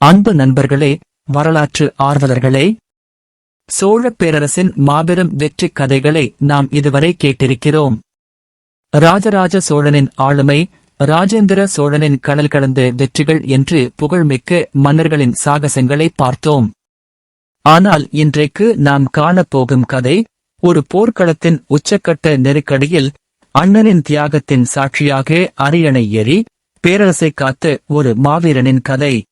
அன்பு நண்பர்களே வரலாற்று ஆர்வலர்களே. சோழப் பேரரசின் மாபெரும் வெற்றிக் கதைகளை நாம் இதுவரை கேட்டிருக்கிறோம். ராஜராஜ சோழனின் ஆளுமை ராஜேந்திர சோழனின் கடல் கடந்த வெற்றிகள் என்று புகழ்மிக்க மன்னர்களின் சாகசங்களை பார்த்தோம். ஆனால் இன்றைக்கு நாம் காணப்போகும் கதை ஒரு போர்க்களத்தின் உச்சக்கட்ட நெருக்கடியில் அண்ணனின் தியாகத்தின் சாட்சியாக அரியணை ஏறி பேரரசை காத்த ஒரு மாவீரனின் கதை.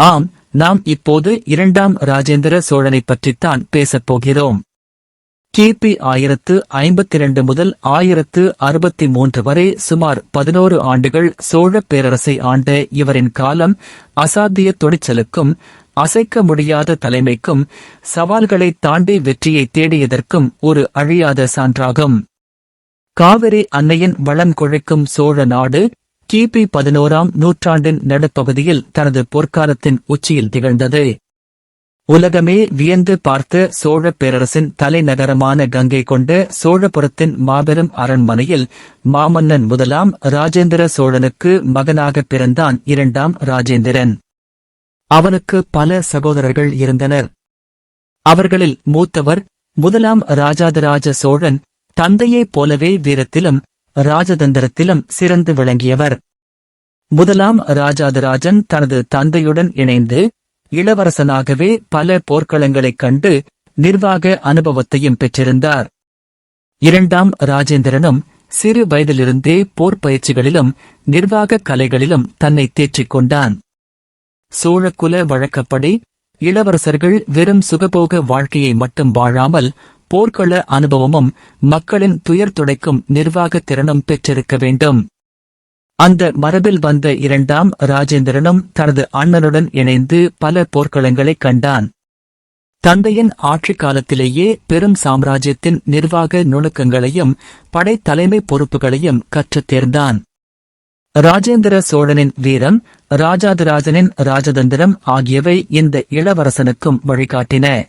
ஆம் நாம் இப்போது இரண்டாம் ராஜேந்திர சோழனைப் பற்றித்தான் பேசப் போகிறோம். கிபி ஆயிரத்து ஐம்பத்தி இரண்டு முதல் ஆயிரத்து அறுபத்தி மூன்று வரை சுமார் பதினோரு ஆண்டுகள் சோழப் பேரரசை ஆண்ட இவரின் காலம் அசாத்திய துணிச்சலுக்கும் அசைக்க முடியாத தலைமைக்கும் சவால்களை தாண்டி வெற்றியை தேடியதற்கும் ஒரு அழியாத சான்றாகும். காவிரி அன்னையின் வளம் குழைக்கும் சோழ நாடு கிபி பதினோராம் நூற்றாண்டின் நடுப்பகுதியில் தனது பொற்காலத்தின் உச்சியில் திகழ்ந்தது. உலகமே வியந்து பார்த்த சோழப் பேரரசின் தலைநகரமான கங்கை கொண்ட சோழபுரத்தின் மாபெரும் அரண்மனையில் மாமன்னன் முதலாம் ராஜேந்திர சோழனுக்கு மகனாக பிறந்தான் இரண்டாம் ராஜேந்திரன். அவனுக்கு பல சகோதரர்கள் இருந்தனர். அவர்களில் மூத்தவர் முதலாம் ராஜாதிராஜ சோழன் தந்தையைப் போலவே வீரத்திலும் ராஜதந்திரத்திலும் சிறந்து விளங்கியவர். முதலாம் ராஜாதிராஜன் தனது தந்தையுடன் இணைந்து இளவரசனாகவே பல போர்க்களங்களைக் கண்டு நிர்வாக அனுபவத்தையும் பெற்றிருந்தார். இரண்டாம் ராஜேந்திரனும் சிறு வயதிலிருந்தே போர் பயிற்சிகளிலும் நிர்வாகக் கலைகளிலும் தன்னை தேற்றிக் கொண்டான். சோழக்குல வழக்கப்படி இளவரசர்கள் வெறும் சுகபோக வாழ்க்கையை மட்டும் வாழாமல் போர்க்கள அனுபவமும் மக்களின் துயர் துடைக்கும் நிர்வாகத் திறனும் பெற்றிருக்க வேண்டும். அந்த மரபில் வந்த இரண்டாம் ராஜேந்திரனும் தனது அண்ணனுடன் இணைந்து பல போர்க்களங்களைக் கண்டான். தந்தையின் ஆட்சி காலத்திலேயே பெரும் சாம்ராஜ்யத்தின் நிர்வாக நுணுக்கங்களையும் படைத்தலைமை பொறுப்புகளையும் கற்றுத் தேர்ந்தான். ராஜேந்திர சோழனின் வீரம் ராஜாதிராஜனின் ராஜதந்திரம் ஆகியவை இந்த இளவரசனுக்கும் வழிகாட்டின.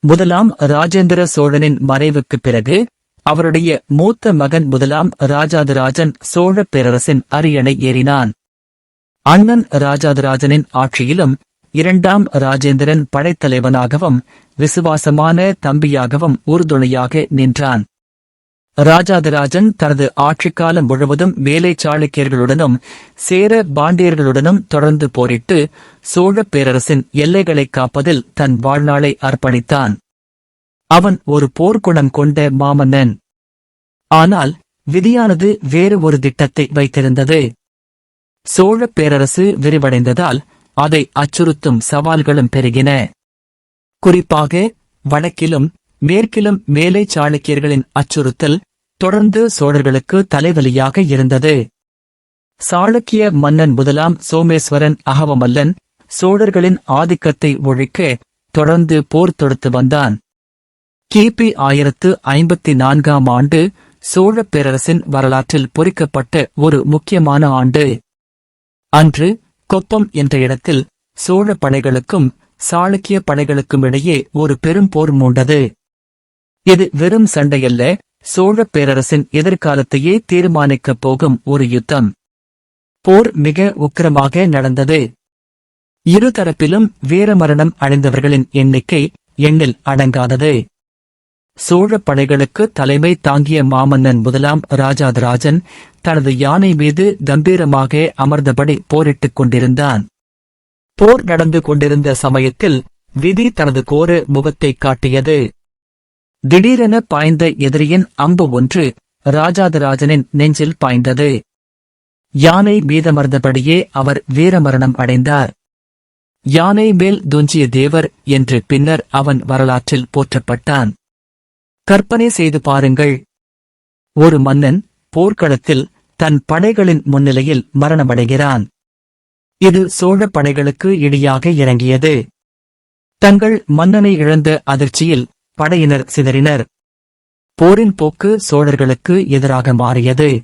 முதலாம் ராஜேந்திர சோழனின் மறைவுக்குப் பிறகு அவருடைய மூத்த மகன் முதலாம் ராஜாதிராஜன் சோழப் பேரரசின் அரியணை ஏறினான். அண்ணன் ராஜாதிராஜனின் ஆட்சியிலும் இரண்டாம் ராஜேந்திரன் படைத்தலைவனாகவும் விசுவாசமான தம்பியாகவும் உறுதுணையாக நின்றான். ராஜாதிராஜன் தனது ஆட்சிக்காலம் முழுவதும் வேலை சாளுக்கியர்களுடனும் சேர பாண்டியர்களுடனும் தொடர்ந்து போரிட்டு சோழப் பேரரசின் எல்லைகளைக் காப்பதில் தன் வாழ்நாளை அர்ப்பணித்தான். அவன் ஒரு போர்க்குணம் கொண்ட மாமன்னன். ஆனால் விதியானது வேறு ஒரு திட்டத்தை வைத்திருந்தது. சோழப் பேரரசு விரிவடைந்ததால் அதை அச்சுறுத்தும் சவால்களும் பெருகின. குறிப்பாக வடக்கிலும் மேற்கிலும் மேலை சாளுக்கியர்களின் அச்சுறுத்தல் தொடர்ந்து சோழர்களுக்கு தலைவலியாக இருந்தது. சாளுக்கிய மன்னன் முதலாம் சோமேஸ்வரன் அகவமல்லன் சோழர்களின் ஆதிக்கத்தை ஒழிக்க தொடர்ந்து போர் தொடுத்து வந்தான். கிபி ஆயிரத்து ஐம்பத்தி நான்காம் ஆண்டு சோழப் பேரரசின் வரலாற்றில் பொறிக்கப்பட்ட ஒரு முக்கியமான ஆண்டு. அன்று கொப்பம் என்ற இடத்தில் சோழ படைகளுக்கும் சாளுக்கிய படைகளுக்கும் இடையே ஒரு பெரும் போர் மூண்டது. இது வெறும் சண்டையல்ல சோழப் பேரரசின் எதிர்காலத்தையே தீர்மானிக்கப் போகும் ஒரு யுத்தம். போர் மிக உக்கிரமாக நடந்தது. இருதரப்பிலும் வீரமரணம் அடைந்தவர்களின் எண்ணிக்கை எண்ணில் அடங்காதது. சோழப் படைகளுக்கு தலைமை தாங்கிய மாமன்னன் முதலாம் ராஜாதிராஜன் தனது யானை மீது கம்பீரமாக அமர்ந்தபடி போரிட்டுக் கொண்டிருந்தான். போர் நடந்து கொண்டிருந்த சமயத்தில் விதி தனது கோர முகத்தை காட்டியது. திடீரென பாய்ந்த எதிரியின் அம்பு ஒன்று ராஜாதிராஜனின் நெஞ்சில் பாய்ந்தது. யானை மீதமர்ந்தபடியே அவர் வீரமரணம் அடைந்தார். யானை மேல் துஞ்சிய தேவர் என்று பின்னர் அவன் வரலாற்றில் போற்றப்பட்டான். கற்பனை செய்து பாருங்கள். ஒரு மன்னன் போர்க்களத்தில் தன் படைகளின் முன்னிலையில் மரணமடைகிறான். இது சோழ படைகளுக்கு இடியாக இறங்கியது. தங்கள் மன்னனை இழந்த அதிர்ச்சியில் படையினர் சிதறினர். போரின் போக்கு சோழர்களுக்கு எதிராக மாறியது.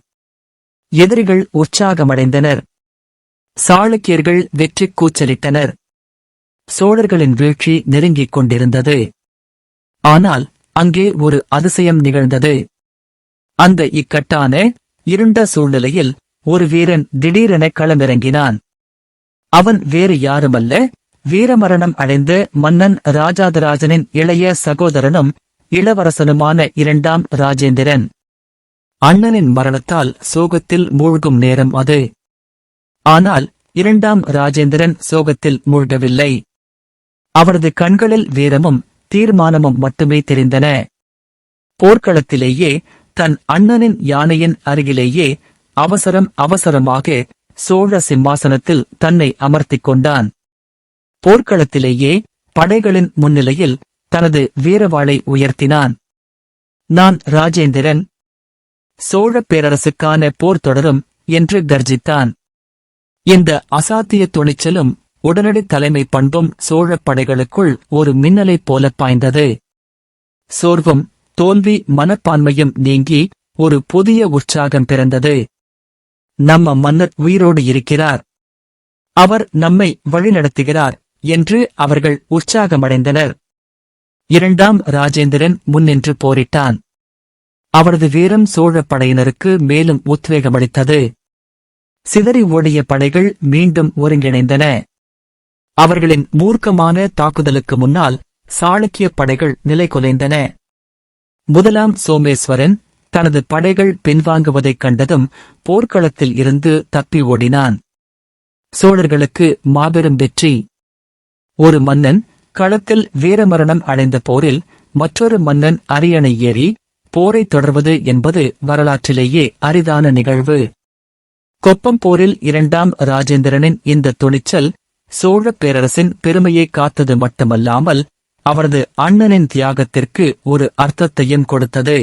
எதிரிகள் உற்சாகமடைந்தனர். சாளுக்கியர்கள் வெற்றி கூச்சலிட்டனர். சோழர்களின் வீழ்ச்சி நெருங்கிக் கொண்டிருந்தது. ஆனால் அங்கே ஒரு அதிசயம் நிகழ்ந்தது. அந்த இக்கட்டான இருண்ட சூழ்நிலையில் ஒரு வீரன் திடீரென களமிறங்கினான். அவன் வேறு யாருமல்ல வீரமரணம் அடைந்த மன்னன் ராஜாதிராஜனின் இளைய சகோதரனும் இளவரசனுமான இரண்டாம் ராஜேந்திரன். அண்ணனின் மரணத்தால் சோகத்தில் மூழ்கும் நேரம் அது. ஆனால் இரண்டாம் ராஜேந்திரன் சோகத்தில் மூழ்கவில்லை. அவரது கண்களில் வீரமும் தீர்மானமும் மட்டுமே தெரிந்தன. போர்க்களத்திலேயே தன் அண்ணனின் யானையின் அருகிலேயே அவசரம் அவசரமாக சோழ சிம்மாசனத்தில் தன்னை அமர்த்திக் கொண்டான். போர்க்களத்திலேயே படைகளின் முன்னிலையில் தனது வீரவாளை உயர்த்தினான். நான் ராஜேந்திரன். சோழப் பேரரசுக்கான போர் தொடரும் என்று கர்ஜித்தான். இந்த அசாத்திய துணிச்சலும் உடனடி தலைமை பண்பும் சோழப் படைகளுக்குள் ஒரு மின்னலைப் போல பாய்ந்தது. சோர்வும் தோல்வி மனப்பான்மையும் நீங்கி ஒரு புதிய உற்சாகம் பிறந்தது. நம்ம மன்னர் உயிரோடு இருக்கிறார். அவர் நம்மை வழிநடத்துகிறார் என்று அவர்கள் உற்சாகமடைந்தனர். இரண்டாம் ராஜேந்திரன் முன்னின்று போரிட்டான். அவரது வீரம் சோழப் படையினருக்கு மேலும் உத்வேகமளித்தது. சிதறி ஓடிய படைகள் மீண்டும் ஒருங்கிணைந்தன. அவர்களின் மூர்க்கமான தாக்குதலுக்கு முன்னால் சாளுக்கிய படைகள் நிலை குலைந்தன முதலாம் சோமேஸ்வரன் தனது படைகள் பின்வாங்குவதைக் கண்டதும் போர்க்களத்தில் இருந்து தப்பி ஓடினான். சோழர்களுக்கு மாபெரும் வெற்றி. ஒரு மன்னன் களத்தில் வீரமரணம் அடைந்த போரில் மற்றொரு மன்னன் அரியணை ஏறி போரைத் தொடர்வது என்பது வரலாற்றிலேயே அரிதான நிகழ்வு. கொப்பம் போரில் இரண்டாம் ராஜேந்திரனின் இந்த துணிச்சல் சோழப் பேரரசின் பெருமையை காத்தது மட்டுமல்லாமல் அவரது அண்ணனின் தியாகத்திற்கு ஒரு அர்த்தத்தையும் கொடுத்தது.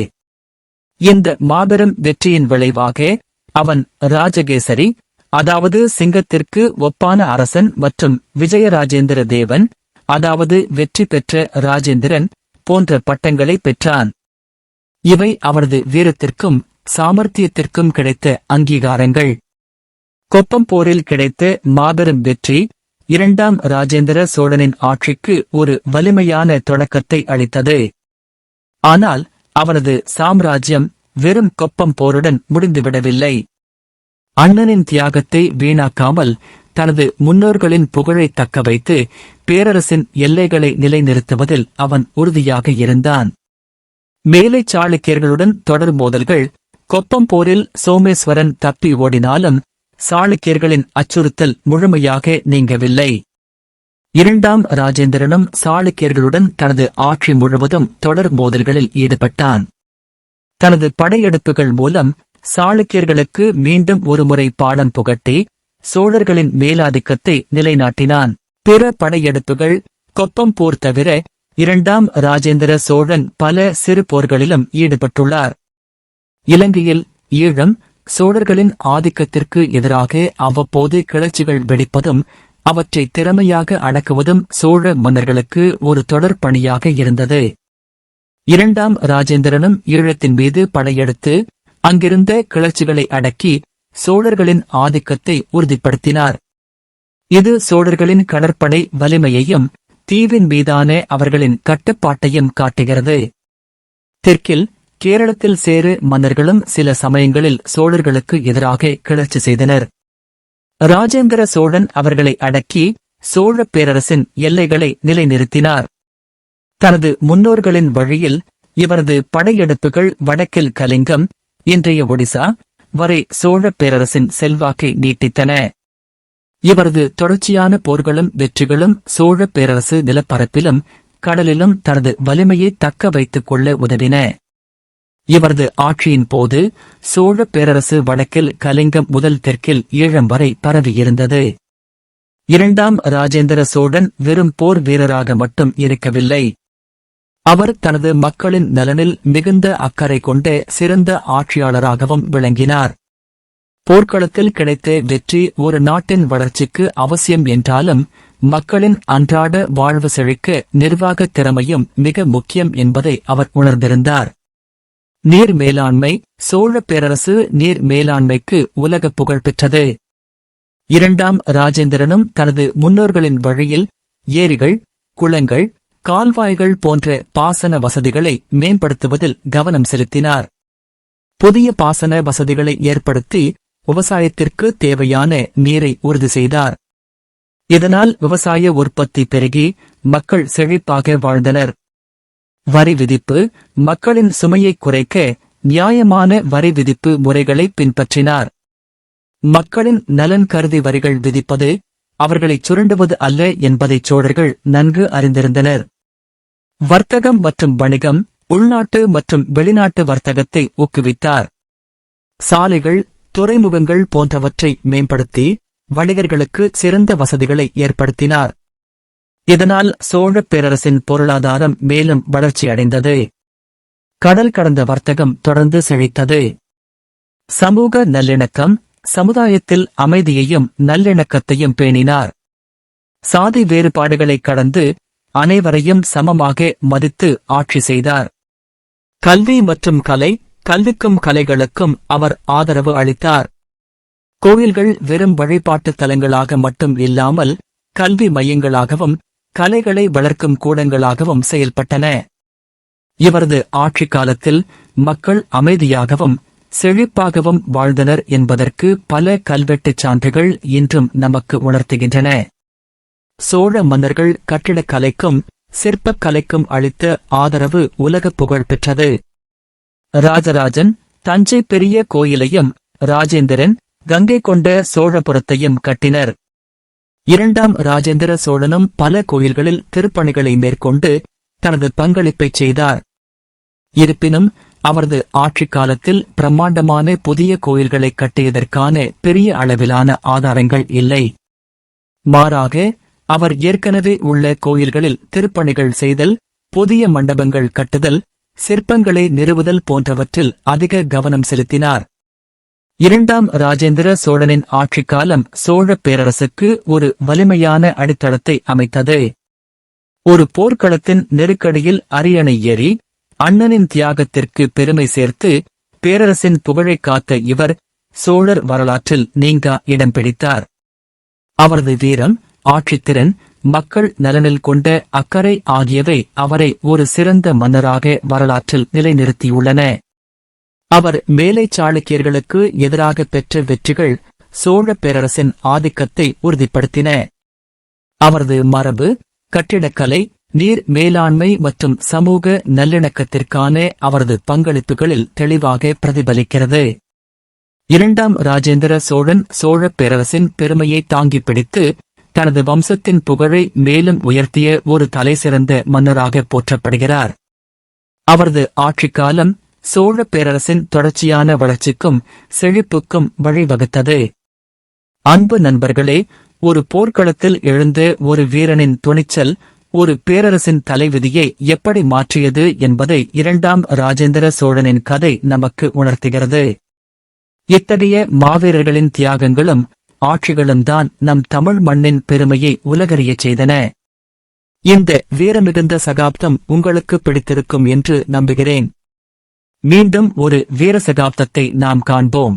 இந்த மாபெரும் வெற்றியின் விளைவாக அவன் ராஜகேசரி அதாவது சிங்கத்திற்கு ஒப்பான அரசன் மற்றும் விஜயராஜேந்திர தேவன் அதாவது வெற்றி பெற்ற ராஜேந்திரன் போன்ற பட்டங்களை பெற்றான். இவை அவரது வீரத்திற்கும் சாமர்த்தியத்திற்கும் கிடைத்த அங்கீகாரங்கள். கொப்பம் போரில் கிடைத்த மாபெரும் வெற்றி இரண்டாம் ராஜேந்திர சோழனின் ஆட்சிக்கு ஒரு வலிமையான தொடக்கத்தை அளித்தது. ஆனால் அவனது சாம்ராஜ்யம் வெறும் கொப்பம் போருடன் முடிந்துவிடவில்லை. அண்ணனின் தியாகத்தை வீணாக்காமல் தனது முன்னோர்களின் புகழை தக்க வைத்து பேரரசின் எல்லைகளை நிலைநிறுத்துவதில் அவன் உறுதியாக இருந்தான். மேலை சாளுக்கியர்களுடன் தொடர் மோதல்கள் கொப்பம் போரில் சோமேஸ்வரன் தப்பி ஓடினாலும் சாளுக்கியர்களின் அச்சுறுத்தல் முழுமையாக நீங்கவில்லை. இரண்டாம் ராஜேந்திரனும் சாளுக்கியர்களுடன் தனது ஆட்சி முழுவதும் தொடர் மோதல்களில் ஈடுபட்டான். தனது படையெடுப்புகள் மூலம் சாளுக்கியர்களுக்கு மீண்டும் ஒருமுறை பாடம் புகட்டி சோழர்களின் மேலாதிக்கத்தை நிலைநாட்டினான். பிற படையெடுப்புகள் கொப்பம் போர் தவிர இரண்டாம் ராஜேந்திர சோழன் பல சிறு போர்களிலும் ஈடுபட்டுள்ளார். இலங்கையில் ஈழம் சோழர்களின் ஆதிக்கத்திற்கு எதிராக அவ்வப்போது கிளர்ச்சிகள் வெடிப்பதும் அவற்றை திறமையாக அடக்குவதும் சோழ மன்னர்களுக்கு ஒரு தொடர் பணியாக இருந்தது. இரண்டாம் ராஜேந்திரனும் ஈழத்தின் மீது படையெடுத்து அங்கிருந்த கிளர்ச்சிகளை அடக்கி சோழர்களின் ஆதிக்கத்தை உறுதிப்படுத்தினார். இது சோழர்களின் கடற்படை வலிமையையும் தீவின் மீதான அவர்களின் கட்டுப்பாட்டையும் காட்டுகிறது. தெற்கில் கேரளத்தில் சேரு மன்னர்களும் சில சமயங்களில் சோழர்களுக்கு எதிராக கிளர்ச்சி செய்தனர். ராஜேந்திர சோழன் அவர்களை அடக்கி சோழப் பேரரசின் எல்லைகளை நிலைநிறுத்தினார். தனது முன்னோர்களின் வழியில் இவரது படையெடுப்புகள் வடக்கில் கலிங்கம் இன்றைய ஒடிசா வரை சோழப் பேரரசின் செல்வாக்கை நீட்டித்தன. இவரது தொடர்ச்சியான போர்களும் வெற்றிகளும் சோழப் பேரரசு நிலப்பரப்பிலும் கடலிலும் தனது வலிமையை தக்க வைத்துக் கொள்ள உதவின. இவரது ஆட்சியின் போது சோழப் பேரரசு வடக்கில் கலிங்கம் முதல் தெற்கில் ஈழம் வரை பரவியிருந்தது. இரண்டாம் ராஜேந்திர சோழன் வெறும் போர் வீரராக மட்டும் இருக்கவில்லை. அவர் தனது மக்களின் நலனில் மிகுந்த அக்கறை கொண்ட சிறந்த ஆட்சியாளராகவும் விளங்கினார். போர்க்களத்தில் கிடைத்த வெற்றி ஒரு நாட்டின் வளர்ச்சிக்கு அவசியம் என்றாலும் மக்களின் அன்றாட வாழ்வு செழிக்க நிர்வாகத் திறமையும் மிக முக்கியம் என்பதை அவர் உணர்ந்திருந்தார். நீர் மேலாண்மை சோழ பேரரசு நீர் மேலாண்மைக்கு உலக புகழ் பெற்றது. இரண்டாம் ராஜேந்திரனும் தனது முன்னோர்களின் வழியில் ஏரிகள் குளங்கள் கால்வாய்கள் போன்ற பாசன வசதிகளை மேம்படுத்துவதில் கவனம் செலுத்தினார். புதிய பாசன வசதிகளை ஏற்படுத்தி விவசாயத்திற்கு தேவையான நீரை உறுதி செய்தார். இதனால் விவசாய உற்பத்தி பெருகி மக்கள் செழிப்பாக வாழ்ந்தனர். வரி விதிப்பு மக்களின் சுமையை குறைக்க நியாயமான வரி விதிப்பு முறைகளை பின்பற்றினார். மக்களின் நலன் கருதி வரிகள் விதிப்பது அவர்களைச் சுரண்டுவது அல்ல என்பதை சோழர்கள் நன்கு அறிந்திருந்தனர். வர்த்தகம் மற்றும் வணிகம் உள்நாட்டு மற்றும் வெளிநாட்டு வர்த்தகத்தை ஊக்குவித்தார். சாலைகள் துறைமுகங்கள் போன்றவற்றை மேம்படுத்தி வணிகர்களுக்கு சிறந்த வசதிகளை ஏற்படுத்தினார். இதனால் சோழப் பேரரசின் பொருளாதாரம் மேலும் வளர்ச்சியடைந்தது. கடல் கடந்த வர்த்தகம் தொடர்ந்து செழித்தது. சமூக நல்லிணக்கம் சமுதாயத்தில் அமைதியையும் நல்லிணக்கத்தையும் பேணினார். சாதி வேறுபாடுகளை கடந்து அனைவரையும் சமமாக மதித்து ஆட்சி செய்தார். கல்வி மற்றும் கலை கல்விக்கும் கலைகளுக்கும் அவர் ஆதரவு அளித்தார். கோயில்கள் வெறும் வழிபாட்டுத் தலங்களாக மட்டும் இல்லாமல் கல்வி மையங்களாகவும் கலைகளை வளர்க்கும் கூடங்களாகவும் செயல்பட்டன. இவரது ஆட்சி காலத்தில் மக்கள் அமைதியாகவும் செழிப்பாகவும் வாழ்ந்தனர் என்பதற்கு பல கல்வெட்டுச் சான்றுகள் இன்றும் நமக்கு உணர்த்துகின்றன. சோழ மன்னர்கள் கட்டிடக் கலைக்கும் சிற்பக் கலைக்கும் அளித்த ஆதரவு உலக புகழ் பெற்றது. ராஜராஜன் தஞ்சை பெரிய கோயிலையும் ராஜேந்திரன் கங்கை கொண்ட சோழபுரத்தையும் கட்டினர். இரண்டாம் ராஜேந்திர சோழனும் பல கோயில்களில் திருப்பணிகளை மேற்கொண்டு தனது பங்களிப்பைச் செய்தார். இருப்பினும் அவரது ஆட்சிக் காலத்தில் பிரம்மாண்டமான புதிய கோயில்களை கட்டியதற்கான பெரிய அளவிலான ஆதாரங்கள் இல்லை. மாறாக அவர் ஏற்கனவே உள்ள கோயில்களில் திருப்பணிகள் செய்தல் புதிய மண்டபங்கள் கட்டுதல் சிற்பங்களை நிறுவுதல் போன்றவற்றில் அதிக கவனம் செலுத்தினார். இரண்டாம் ராஜேந்திர சோழனின் ஆட்சிக் காலம் சோழப் பேரரசுக்கு ஒரு வலிமையான அடித்தளத்தை அமைத்தது. ஒரு போர்க்களத்தின் நெருக்கடியில் அரியணை ஏறி அண்ணனின் தியாகத்திற்கு பெருமை சேர்த்து பேரரசின் புகழைக் காத்த இவர் சோழர் வரலாற்றில் நீங்கா இடம் பிடித்தார். அவரது வீரம் ஆட்சித்திறன் மக்கள் நலனில் கொண்ட அக்கறை ஆகியவை அவரை ஒரு சிறந்த மன்னராக வரலாற்றில் நிலைநிறுத்தியுள்ளன. அவர் மேலை சாளுக்கியர்களுக்கு எதிராக பெற்ற வெற்றிகள் சோழப் பேரரசின் ஆதிக்கத்தை உறுதிப்படுத்தின. அவரது மரபு கட்டிடக்கலை நீர் மேலாண்மை மற்றும் சமூக நல்லிணக்கத்திற்கான அவரது பங்களிப்புகளில் தெளிவாக பிரதிபலிக்கிறது. இரண்டாம் ராஜேந்திர சோழன் சோழப் பேரரசின் பெருமையை தாங்கி பிடித்து தனது வம்சத்தின் புகழை மேலும் உயர்த்திய ஒரு தலைசிறந்த மன்னராக போற்றப்படுகிறார். அவரது ஆட்சிக் சோழ சோழப் பேரரசின் தொடர்ச்சியான வளர்ச்சிக்கும் செழிப்புக்கும் வழிவகுத்தது. அன்பு நண்பர்களே ஒரு போர்க்களத்தில் எழுந்த ஒரு வீரனின் துணிச்சல் ஒரு பேரரசின் தலைவிதியை எப்படி மாற்றியது என்பதை இரண்டாம் ராஜேந்திர சோழனின் கதை நமக்கு உணர்த்துகிறது. இத்தகைய மாவீரர்களின் தியாகங்களும் ஆட்சிகளும் தான் நம் தமிழ் மண்ணின் பெருமையை உலகறியச் செய்தன. இந்த வீரமிகுந்த சகாப்தம் உங்களுக்கு பிடித்திருக்கும் என்று நம்புகிறேன். மீண்டும் ஒரு வீர சகாப்தத்தை நாம் காண்போம்.